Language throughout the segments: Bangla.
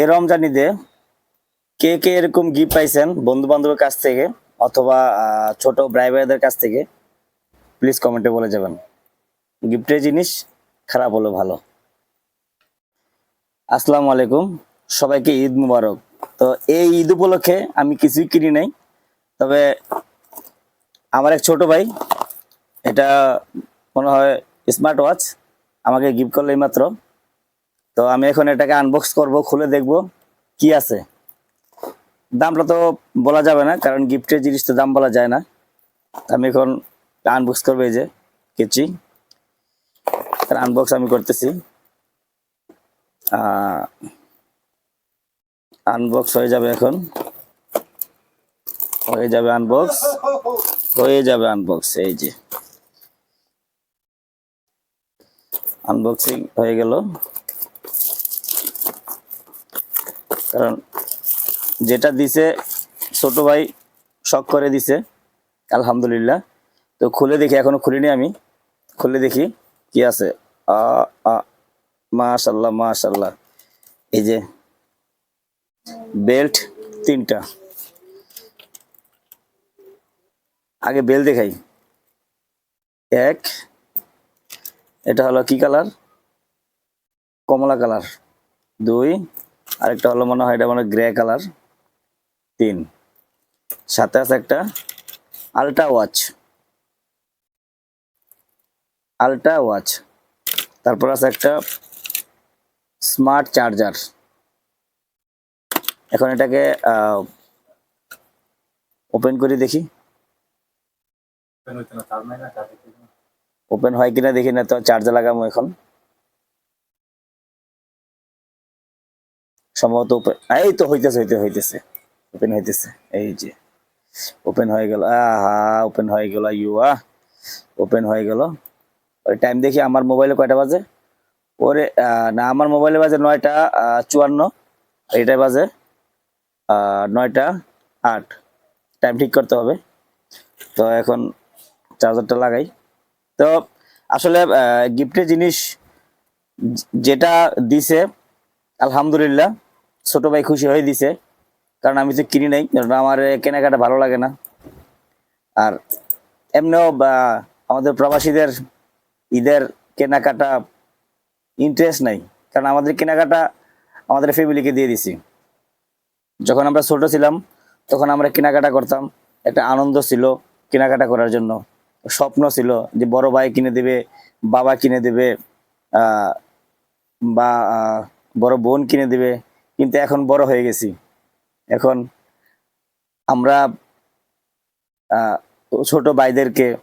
এ রমজান ঈদে কে কে এরকম গিফট পাইছেন বন্ধু বান্ধবের কাছ থেকে অথবা ছোট ভাই ভাইদের কাছ থেকে প্লিজ কমেন্টে বলে যাবেন। গিফটের জিনিস খারাপ হলো ভালো। আসসালামু আলাইকুম, সবাইকে ঈদ মুবারক। তো এই ঈদ উপলক্ষে আমি কিছুই কিনি নাই, তবে আমার এক ছোট ভাই, এটা মনে হয় স্মার্ট ওয়াচ আমাকে গিফট করল মাত্র তো আমি এখন এটাকে আনবক্স করব, খুলে দেখব কি আছে। দামটা তো বলা যাবে না, কারণ গিফটের জিনিস তো দাম বলা যায় না। আমি এখন আনবক্স করব এই যে, কেচি। আনবক্স আমি করতেছি। আনবক্স হয়ে যাবে এখন। হয়ে যাবে আনবক্স হয়ে যাবে আনবক্স এই যে। আনবক্সিং হয়ে গেল। কারণ যেটা দিছে ছোট ভাই শখ করে দিছে, আলহামদুলিল্লাহ। তো খুলে দেখি, এখনও খুলিনি আমি। খুলে দেখি কি আছে। আ মাশাল্লাহ মাশাল্লাহ এই যে বেল্ট তিনটা। আগে বেল দেখাই। এক, এটা হলো কি কালার? কমলা কালার। দুই আরেকটা হলো মনে হয় এটা মনে গ্রে কালার তিন। সাথে আছে একটা আলট্রা ওয়াচ আলট্রা ওয়াচ তারপর আছে একটা স্মার্ট চার্জার এখন এটাকে ওপেন করে দেখি। ওপেন হয় কিনা দেখি না তো চার্জার লাগাবো এখন। সম্ভবত এই তো হইতেছে, হইতে হইতেছে। ওপেন হইতেছে। এই যে। ওপেন হয়ে গেল। আহা ওপেন হয়ে গেল ইউয়া ওপেন হয়ে গেল। ওই টাইম দেখি আমার মোবাইলে কয়টা বাজে? ওরে না, আমার মোবাইলে বাজে নয়টা চুয়ান্ন। এটাই বাজে নয়টা আট। টাইম ঠিক করতে হবে। তো এখন চার্জারটা লাগাই। তো আসলে গিফটের জিনিস যেটা দিছে, আলহামদুলিল্লাহ। ছোট ভাই খুশি হয়ে দিছে। কারণ আমি তো কিনি নাই, কারণ আমার কেনাকাটা ভালো লাগে না। আর এমনিও আমাদের প্রবাসীদের, ঈদের কেনাকাটা ইন্টারেস্ট নাই। কারণ আমাদের কেনাকাটা আমাদের ফ্যামিলিকে দিয়ে দিছি। যখন আমরা ছোট ছিলাম, তখন আমরা কেনাকাটা করতাম। একটা আনন্দ ছিল কেনাকাটা করার জন্য। স্বপ্ন ছিল যে বড় ভাই কিনে দেবে, বাবা কিনে দেবে বা বড় বোন কিনে দেবে। কিন্তু এখন বড় হয়ে গেছি। এখন আমরা ছোট ভাইদেরকে,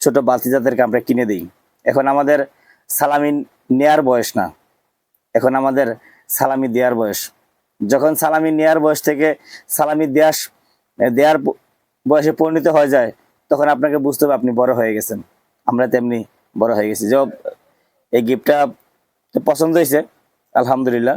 ছোট বাতিজাদেরকে আমরা কিনে দিই। এখন আমাদের সালামি নেয়ার বয়স না। এখন আমাদের সালামি দেওয়ার বয়স। যখন সালামি নেয়ার বয়স থেকে সালামি দেয়াস দেওয়ার ব- বয়সে পরিণত হয়ে যায়, তখন আপনাকে বুঝতে হবে আপনি বড় হয়ে গেছেন। আমরা তেমনি বড় হয়ে গেছি। যে এই গিফটটা পছন্দ হয়েছে, আলহামদুলিল্লাহ।